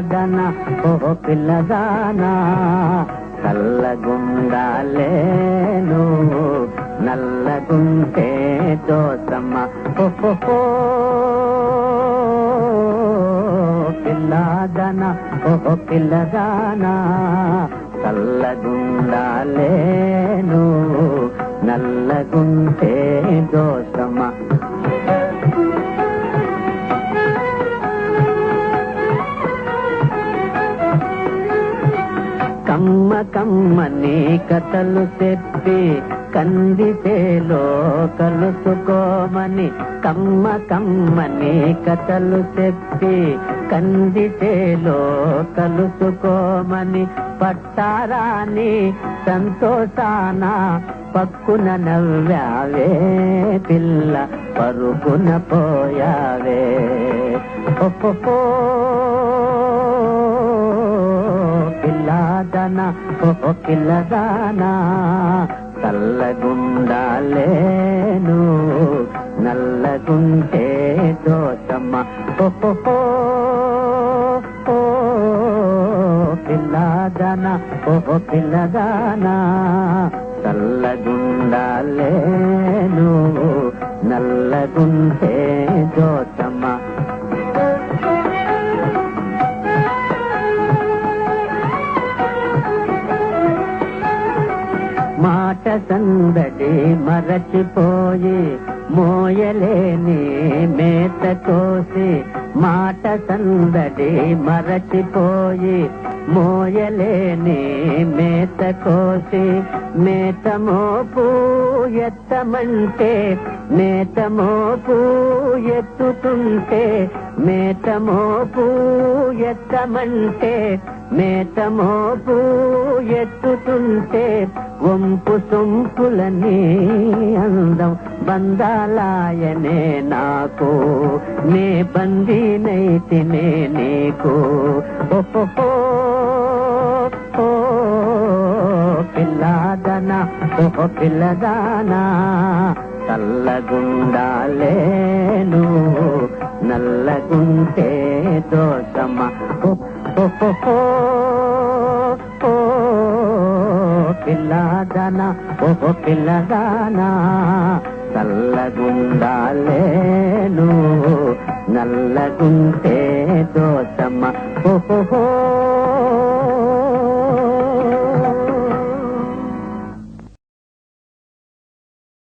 పిల్లదన ఓ పిల్లదానా చల్లగుండాలేను నల్లగుంటే దోసమ్మ. ఓహో పిల్లదన ఓహో పిల్లదానా చల్లగుండాలేను నల్లగుంటే దోస కమ్మ కమ్మని కథలు చెప్పి కందితే కలుసుకోమని కమ్మ కమ్మని కథలు చెప్పి కందితే కలుసుకోమని పట్టారాని సంతోషాన పక్కున నవ్వావే పిల్ల పరుగున పోయావే. ఓహో పిల్లదన ఓ పిల్లదానా చల్లగుండాలేను నల్లగుంటే దోషమ్మ. ఓహో పిల్లదన ఓ పిల్లదానా చల్లగుండాలేను నల్లగుంటే దోష మాట సందడి మరచిపోయి మోయలేని మేత కోసి మాట సందడి మరచిపోయి మోయలేని మేత కోసి మేత మోపు ఎత్తమంటే మేతమోపు ఎత్తుతుంటే మేతమోపు ఎత్తమంటే మేతమోపు ఎత్తుతుంటే వంపు సొంపులనే అందం బందాలాయనే నాకు. నే బందీనైతినే నీకు. ఓహో పిల్లాదనా ఓ పిల్లదానా. నల్లగుండాలేను. నల్లగుంటే దోషమ్మ పిల్లదన? ఓహో పిల్లదానా? చల్లగుండాలేను నల్లగుంటే దోషమ్మ ఓహో